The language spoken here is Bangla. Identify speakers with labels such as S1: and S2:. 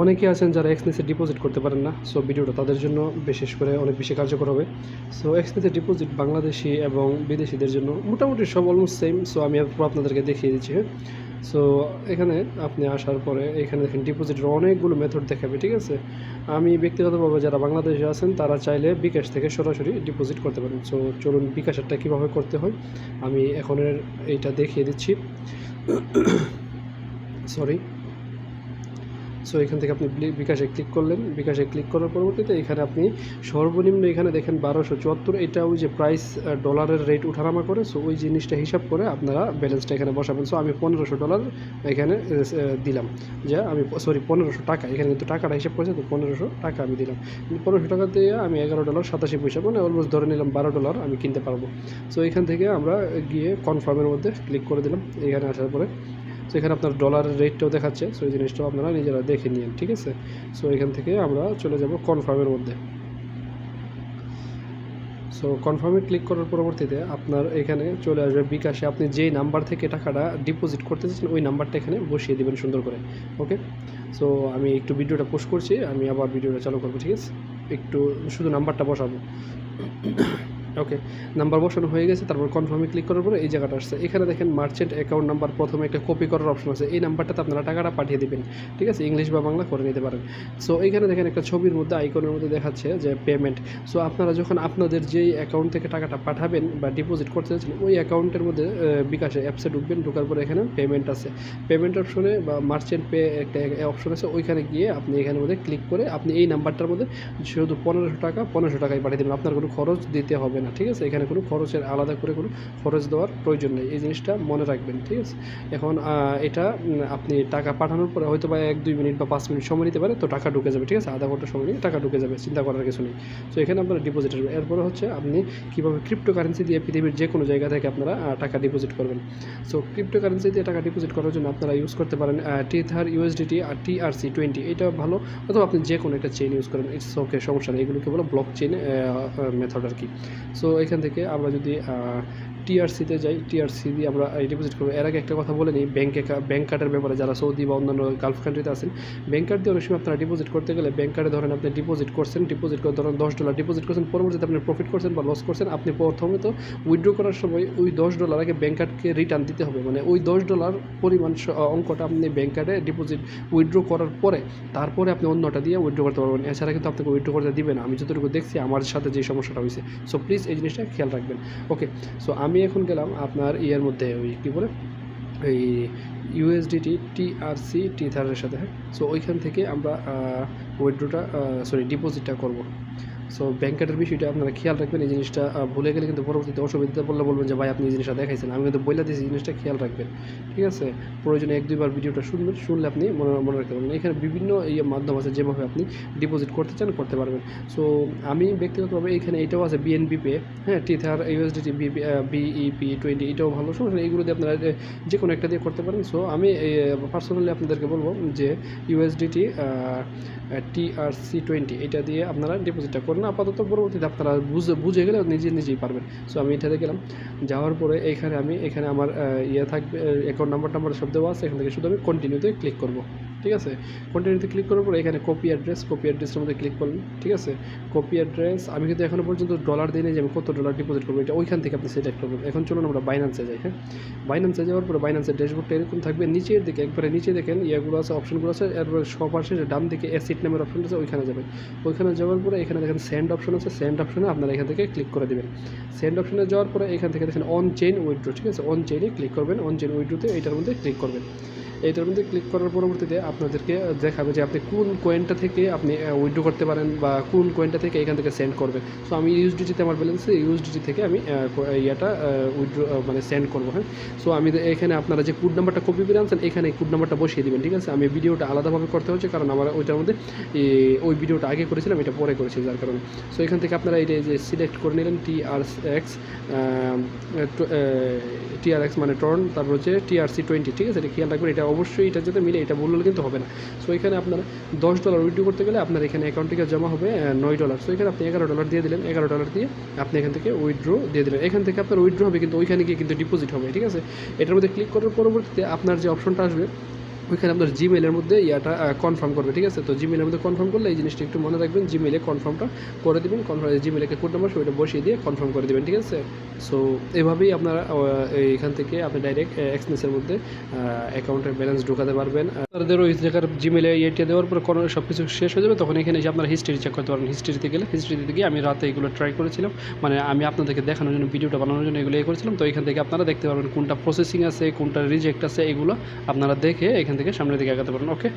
S1: অনেকে আছেন যারা এক্সনেসে ডিপোজিট করতে পারেন না সো ভিডিওটা তাদের জন্য বিশেষ করে অনেক বেশি কার্যকর হবে। সো এক্সনেসে ডিপোজিট বাংলাদেশি এবং বিদেশিদের জন্য মোটামুটি সব অলমোস্ট সেম সো আমি আপনাদেরকে দেখিয়ে দিচ্ছি হ্যাঁ? সো এখানে আপনি আসার পরে এখানে দেখেন ডিপোজিটের অনেকগুলো মেথড দেখাবে, ঠিক আছে? আমি ব্যক্তিগতভাবে যারা বাংলাদেশে আছেন, তারা চাইলে বিকাশ থেকে সরাসরি ডিপোজিট করতে পারেন। সো চলুন বিকাশেরটা কীভাবে করতে হয়, আমি এখন এইটা দেখিয়ে দিচ্ছি। সরি সো এখান থেকে আপনি বিকাশে ক্লিক করলেন। বিকাশে ক্লিক করার পরবর্তীতে এখানে আপনি সর্বনিম্ন এখানে দেখেন বারোশো চুয়াত্তর। এটা ওই যে প্রাইস ডলারের রেট উঠানামা করে। সো ওই জিনিসটা হিসাব করে আপনারা ব্যালেন্সটা এখানে বসাবেন। সো আমি পনেরোশো ডলার এখানে দিলাম। যে আমি সরি পনেরোশো টাকা। এখানে কিন্তু টাকাটা হিসাব করেছে, তো পনেরোশো টাকা আমি দিলাম। পনেরোশো টাকা দিয়ে আমি এগারো ডলার সাতাশি পয়সা মানে অলমোস্ট ধরে নিলাম বারো ডলার আমি কিনতে পারব। সো এখান থেকে আমরা গিয়ে কনফার্মের মধ্যে ক্লিক করে দিলাম। এখানে আসার পরে সো এখানে আপনার ডলারের রেটটাও দেখাচ্ছে সো এই জিনিসটাও আপনারা নিজেরা দেখে নিন, ঠিক আছে? সো এখান থেকে আমরা চলে যাব কনফার্মের মধ্যে। সো কনফার্মে ক্লিক করার পরবর্তীতে আপনার এখানে চলে আসবে বিকাশে। আপনি যেই নাম্বার থেকে টাকাটা ডিপোজিট করতে চাচ্ছেন, ওই নাম্বারটা এখানে বসিয়ে দেবেন সুন্দর করে ওকে সো আমি একটু ভিডিওটা পোস্ট করছি, আমি আবার ভিডিওটা চালু করব, ঠিক আছে? একটু শুধু নাম্বারটা বসাবো। ওকে নাম্বার বসানো হয়ে গেছে, তারপর কনফার্মে ক্লিক করার পরে এই জায়গাটা আসছে। এখানে দেখেন মার্চেন্ট অ্যাকাউন্ট নাম্বার প্রথমে একটা কপি করার অপশন আছে। এই নাম্বারটাতে আপনারা টাকাটা পাঠিয়ে দেবেন, ঠিক আছে? ইংলিশ বা বাংলা করে নিতে পারেন। সো এখানে দেখেন একটা ছবির মধ্যে আইকনের মধ্যে দেখাচ্ছে যে পেমেন্ট সো আপনারা যখন আপনাদের যেই অ্যাকাউন্ট থেকে টাকাটা পাঠাবেন বা ডিপোজিট করতে চাচ্ছেন, ওই অ্যাকাউন্টের মধ্যে বিকাশে অ্যাপসে ঢুকবেন, ঢোকার পরে এখানে পেমেন্ট আছে। পেমেন্ট অপশনে বা মার্চেন্ট পে একটা অপশন আছে, ওইখানে গিয়ে আপনি এখানের মধ্যে ক্লিক করে আপনি এই নাম্বারটার মধ্যে শুধু পনেরোশো টাকা, পনেরোশো টাকায় পাঠিয়ে দেবেন। আপনার কোনো খরচ দিতে হবে না, ঠিক আছে? এখানে কোনো খরচের আলাদা করে কোনো খরচ দেওয়ার প্রয়োজন নেই। এই জিনিসটা মনে রাখবেন, ঠিক আছে? এখন এটা আপনি টাকা পাঠানোর পরে হয়তো বা এক, দুই মিনিট বা পাঁচ মিনিট সময় নিতে পারে, তো টাকা ঢুকে যাবে, ঠিক আছে? আধা ঘণ্টা সময় নিয়ে টাকা ঢুকে যাবে, চিন্তা করার কিছু নেই। তো এখানে আপনারা ডিপোজিট আসবে এরপরে হচ্ছে আপনি কীভাবে ক্রিপ্টো কারেন্সি দিয়ে পৃথিবীর যে কোনো জায়গা থেকে আপনারা টাকা ডিপোজিট করবেন। সো ক্রিপ্টো কারেন্সি দিয়ে টাকা ডিপোজিট করার জন্য আপনারা ইউজ করতে পারেন টিথার ইউএসডিটি আর টিআরসি টোয়েন্টি এটা ভালো, অথবা আপনি যে কোনো একটা চেইন ইউজ করেন ইটস ওকে সমস্যা নেই। এগুলোকে বলো ব্লক চেইন মেথড আর কি। সো এখান থেকে আমরা যদি টিআরসিতে যাই টিআরসি দিয়ে আমরা ডিপোজিট করব। এর আগে একটা কথা বলে নিই ব্যাঙ্কে ব্যাঙ্ক কার্ডের ব্যাপারে যারা সৌদি বা অন্যান্য গালফ কান্ট্রিতে আছেন ব্যাঙ্ক কার্ড দিয়ে অনেক সময় আপনারা ডিপোজিট করতে গেলে ব্যাঙ্ক কার্ডে ধরেন আপনি ডিপোজিট করছেন ডিপোজিট করে ধরেন দশ ডলার ডিপোজিট করছেন, পরবর্তীতে আপনি প্রফিট করছেন বা লস করছেন, আপনি প্রথমে তো উইথড্র করার সময় ওই দশ ডলার আগে ব্যাঙ্ক কার্ডকে রিটার্ন দিতে হবে। মানে ওই দশ ডলার পরিমাণ অঙ্কটা আপনি ব্যাঙ্ক কার্ডে ডিপোজিট উইথড্র করার পরে, তারপরে আপনি অন্যটা দিয়ে উইথড্র করতে পারবেন। এছাড়া কিন্তু আপনাকে উইথড্র করতে দিবে না। আমি যতটুকু দেখছি, আমার সাথে যে সমস্যাটা হয়েছে। সো প্লিজ এই জিনিসটা খেয়াল রাখবেন। ওকে সো আমি এখন গেলাম আপনার ইয়ের মধ্যে ওই কী বলে? এই ইউএসডিটি টিআরসি থার্ডের সাথে হ্যাঁ? সো ওইখান থেকে আমরা উইথড্রোটা সরি ডিপোজিটটা করব। সো ব্যাঙ্ক কার্ডের বিষয়টা আপনারা খেয়াল রাখবেন, এই জিনিসটা ভুলে গেলে কিন্তু পরবর্তীতে অসুবিধা পড়লে বলবেন যে, ভাই, আপনি এই জিনিসটা দেখাইছেন। আমি কিন্তু বলে দিয়েছি জিনিসটা খেয়াল রাখবেন, ঠিক আছে? প্রয়োজনে এক, দুইবার ভিডিওটা শুনবেন, শুনলে আপনি মনে মনে রাখতে পারবেন। এখানে বিভিন্ন ইয়ে মাধ্যম আছে যেভাবে আপনি ডিপোজিট করতে চান, করতে পারবেন। সো আমি ব্যক্তিগতভাবে এখানে এটাও আছে বিএনবি পে হ্যাঁ টিথার ইউএসডিটি বিইপি টোয়েন্টি এটাও ভালো। সমস্যা এইগুলো দিয়ে আপনারা যে কোনো একটা দিয়ে করতে পারেন। সো আমি পার্সোনালি আপনাদেরকে বলব যে ইউএসডিটি টিআরসি টোয়েন্টি এটা দিয়ে আপনারা ডিপোজিটটা করেন। আপাতত পরবর্তীতে আপনারা বুঝে বুঝে গেলে নিজে নিজেই পারবেন। সো আমি এটাতে গেলাম। যাওয়ার পরে এখানে আমি, এখানে আমার ইয়ে থাকবে অ্যাকাউন্ট নাম্বার টাম্বার সব দেওয়া আছে। এখান থেকে শুধু আমি কন্টিনিউতে ক্লিক করব। ঠিক আছে? কন্টিনিউতে ক্লিক করার পরে এখানে কপি অ্যাড্রেস কপি অ্যাড্রেসের মধ্যে ক্লিক করলেন, ঠিক আছে? কপি অ্যাড্রেস আমি কিন্তু এখনও পর্যন্ত ডলার নাই যে আমি কত ডলার ডিপোজিট করব, এটা ওইখান থেকে আপনি সিলেক্ট করবেন। এখন চলুন আমরা বাইন্যান্সে যাই হ্যাঁ? বাইন্যান্সে যাওয়ার পরে বাইন্যান্সের ড্যাশবোর্ডটা এরকম থাকবে, নিচের দিকে, একবারে নিচে দেখেন, ইয়েগুলো আছে অপশনগুলো আছে, এরপরে সবার শেষে ডান দিকে অ্যাসিড নামের অপশন আছে, ওইখানে যাবেন। ওইখানে যাওয়ার পরে এখানে দেখেন সেন্ড অপশন আছে সেন্ড অপশনে আপনারা এখান থেকে ক্লিক করে দেবেন। সেন্ড অপশনে যাওয়ার পরে এখান থেকে দেখেন অন চেইন উইড্রো ঠিক আছে? অন চেইনে ক্লিক করবেন অন চেইন উইথড্রোতে এটার মধ্যে ক্লিক করবেন। এইটার মধ্যে ক্লিক করার পরবর্তীতে আপনাদেরকে দেখাবে যে আপনি কোন কয়েনটা থেকে আপনি উইথড্রো করতে পারেন বা কোন কয়েনটা থেকে এখান থেকে সেন্ড করবেন সো আমি ইউএসডিটিতে আমার ব্যালেন্স ইউএসডিটি থেকে আমি ইয়েটা উইথড্রো মানে সেন্ড করব হ্যাঁ? সো আমি এখানে আপনারা যে কোড নাম্বারটা কপি করে আনছেন, এখানে কোড নাম্বারটা বসিয়ে দিবেন, ঠিক আছে? আমি ভিডিওটা আলাদাভাবে করতে হচ্ছে, কারণ আমার ওইটার মধ্যে ওই ভিডিওটা আগে করেছিলাম, এটা পরে করেছি, যার কারণে। সো এখান থেকে আপনারা এটা যে সিলেক্ট করে নিলেন T R X T R X মানে টর্ন তারপর হচ্ছে টিআরসি টোয়েন্টি ঠিক আছে? এটা খেয়াল রাখবেন, এটা অবশ্যই এটা সাথে মিলে, এটা বললে কিন্তু হবে না। সো এখানে আপনারা দশ ডলার উইথড্রো করতে গেলে আপনার এখানে অ্যাকাউন্ট থেকে জমা হবে নয় ডলার সো এখানে আপনি এগারো ডলার দিয়ে দিলেন, এগারো ডলার দিয়ে আপনি এখান থেকে উইথড্রো দিয়ে দিলেন। এখান থেকে আপনার উইথড্রো হবে কিন্তু ওইখানে গিয়ে কিন্তু ডিপোজিট হবে, ঠিক আছে? এটার মধ্যে ক্লিক করার পরবর্তীতে আপনার যে অপশনটা আসবে ওইখানে আপনার জিমেলের মধ্যে ইয়াটা কনফার্ম করবে ঠিক আছে? তো জিমেলের মধ্যে কনফার্ম করলে এই জিনিসটা একটু মনে রাখবেন জিমেলে কনফার্মটা করে দেবেন কনফার্ম জিমেলে কোড নাম্বার সেটা বসিয়ে দিয়ে কনফার্ম করে দেবেন ঠিক আছে? সো এভাবেই আপনারা আহ, এইখান থেকে আপনি ডাইরেক্ট এক্সনেসের মধ্যে অ্যাকাউন্টের ব্যালেন্স ঢোকাতে পারবেন। আপনাদের ওই জায়গার জিমেলে ইয়েটা দেওয়ার পর কোনো সব কিছু শেষ হয়ে যাবে তখন এখানে এসে আপনারা হিস্ট্রি চেক করতে পারবেন। হিস্ট্রিতে গেলে হিস্ট্রিতে গিয়ে আমি রাতে এগুলো ট্রাই করেছিলাম। মানে আমি আপনাদেরকে দেখানোর জন্য ভিডিওটা বানানোর জন্য এগুলো ইয়ে করেছিলাম। তো এখান থেকে আপনারা দেখতে পারবেন কোনটা প্রসেসিং আছে কোনটা রিজেক্ট আছে এগুলো আপনারা দেখে এখান থেকে সামনের দিকে আগাতে পারেন। ওকে